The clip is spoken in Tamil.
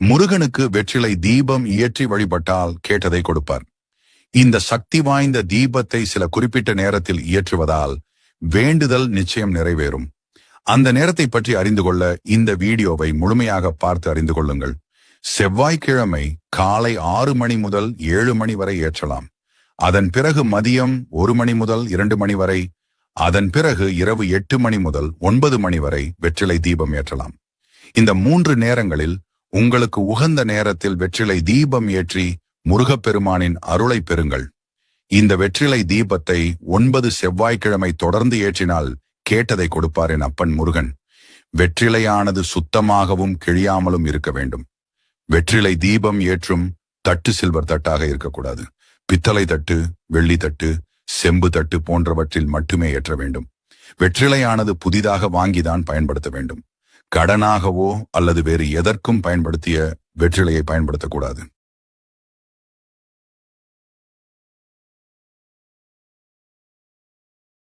முருகனுக்கு வெற்றிலை தீபம் இயற்றி வழிபட்டால் கேட்டதை கொடுப்பார். இந்த சக்தி வாய்ந்த தீபத்தை சில குறிப்பிட்ட நேரத்தில் இயற்றுவதால் வேண்டுதல் நிச்சயம் நிறைவேறும். அந்த நேரத்தை பற்றி அறிந்து கொள்ள இந்த வீடியோவை முழுமையாக பார்த்து அறிந்து கொள்ளுங்கள். செவ்வாய்க்கிழமை காலை ஆறு மணி முதல் ஏழு மணி வரை ஏற்றலாம். அதன் பிறகு மதியம் ஒரு மணி முதல் இரண்டு மணி வரை அதன் பிறகு இரவு எட்டு மணி முதல் ஒன்பது மணி வரை வெற்றிலை தீபம் ஏற்றலாம். இந்த மூன்று நேரங்களில் உங்களுக்கு உகந்த நேரத்தில் வெற்றிலை தீபம் ஏற்றி முருகப்பெருமானின் அருளை பெறுங்கள். இந்த வெற்றிலை தீபத்தை ஒன்பது செவ்வாய்க்கிழமை தொடர்ந்து ஏற்றினால் கேட்டதை கொடுப்பார் என் அப்பன் முருகன். வெற்றிலையானது சுத்தமாகவும் கிழியாமலும் இருக்க வேண்டும். வெற்றிலை தீபம் ஏற்றும் தட்டு சில்வர் தட்டாக இருக்கக்கூடாது. பித்தளை தட்டு வெள்ளி தட்டு செம்பு தட்டு போன்றவற்றில் மட்டுமே ஏற்ற வேண்டும். வெற்றிலையானது புதிதாக வாங்கிதான் பயன்படுத்த வேண்டும். கடனாகவோ அல்லது வேறு எதற்கும் பயன்படுத்திய வெற்றிலையை பயன்படுத்தக்கூடாது.